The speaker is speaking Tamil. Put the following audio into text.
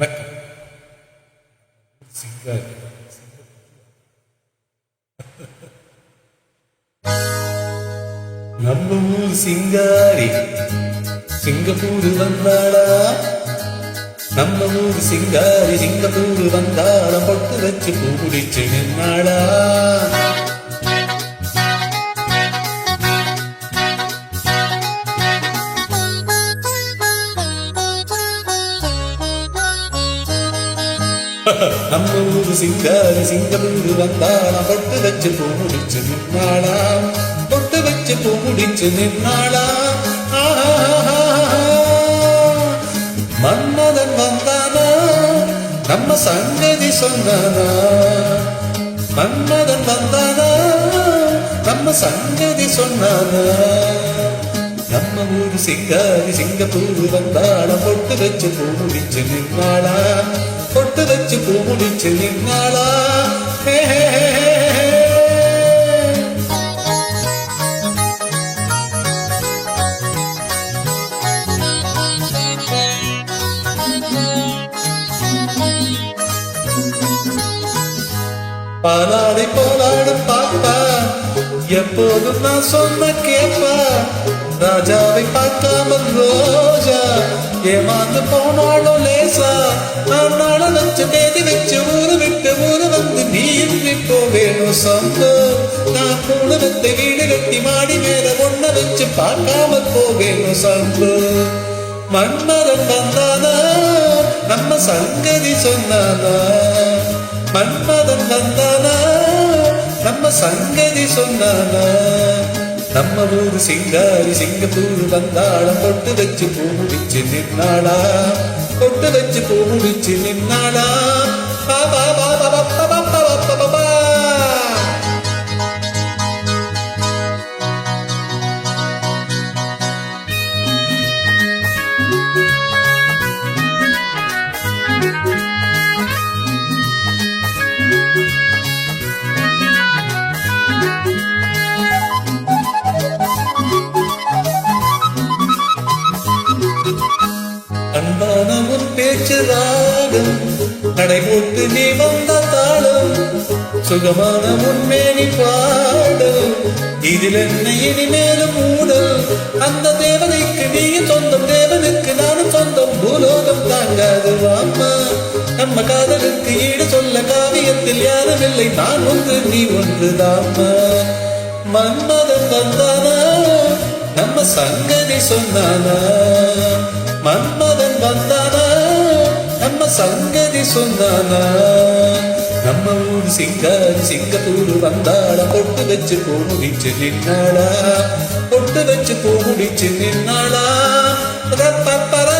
வணக்கம். சிங்காரி. நம்ம ஊர் சிங்காரி சிங்கப்பூர் வந்தாளா? நம்ம ஊர் சிங்காரி சிங்கப்பூர் வந்தாளா? பொட்டு வச்சு பூ முடிச்சு நின்னாளா? நம்ம ஊரு சிங்காரி இங்கு வந்தாலாம் பொட்டு வச்சு பூ முடிச்சு நின்னாளாம் பொட்டு வச்சு பூ முடிச்சு நின்னாளாம் மன்மதன் வந்தானா? நம்ம சங்கதி சொன்னானா? மன்மதன் வந்தானா? நம்ம சங்கதி சொன்னானா? நம்ம ஊரு சிங்காரி சிங்கப்பூர் வந்தாளா? பொட்டு வச்சு பூ முடிச்சு நின்னாளா? தொட்டு வச்சு கூடிச்சு நின்னாளா பாலாடி போலாடு பாப்பா எப்போதும் நான் சொன்ன கேப்பா ராஜாவை பார்த்த ஏமாந்து போனாலும் லேசா? நான் வச்சு தேதி வச்சு ஊரு விட்டு ஊரு வந்து நீ இன்றி போவேணும் சொந்தம் நான் கூடத்தை வீடு கட்டி மாடி மேல ஒண்ண வச்சு பார்க்காம போவேணும் சொந்தம் மண்மரம் வந்தானா? நம்ம சங்கதி சொன்னானா? மன்மதன் வந்தானா? நம்ம சங்கதி சொன்னானா? நம்ம ஊரு சிங்காரி சிங்கப்பூர் வந்தாளம் பொட்டு வச்சு பூ முடிச்சு நின்னாளா? பொட்டு வச்சு பூ முடிச்சு நின்னாளா? பாபா பா பேச்சு ராகம் நடை போட்டு நீ வந்த தாளம் சுகமான உன்மேனி பாடும். இதில் என்ன இனிமேலும் ஊடல் அந்த தேவதைக்கு நீ சொந்தம் தேவனுக்கு நானும் சொந்தம். பூலோகம் தாங்காது வாமா நம்ம காதலுக்கு ஈடு சொல்ல காவியத்தில் யாரும் இல்லை. நான் ஒன்று நீ ஒன்று தாமா மன்மதன் வந்தானா? நம்ம சங்கதி சொன்னானா? மன்ம சங்கதி சொன்னானா? நம்ம ஊர் சிங்காரி சிங்கப்பூர் வந்தாளா? பொட்டு வச்சு பூ முடிச்சு நின்னாளா? பொட்டு வச்சு பூ முடிச்சு நின்னாளா? ரப்பப்பர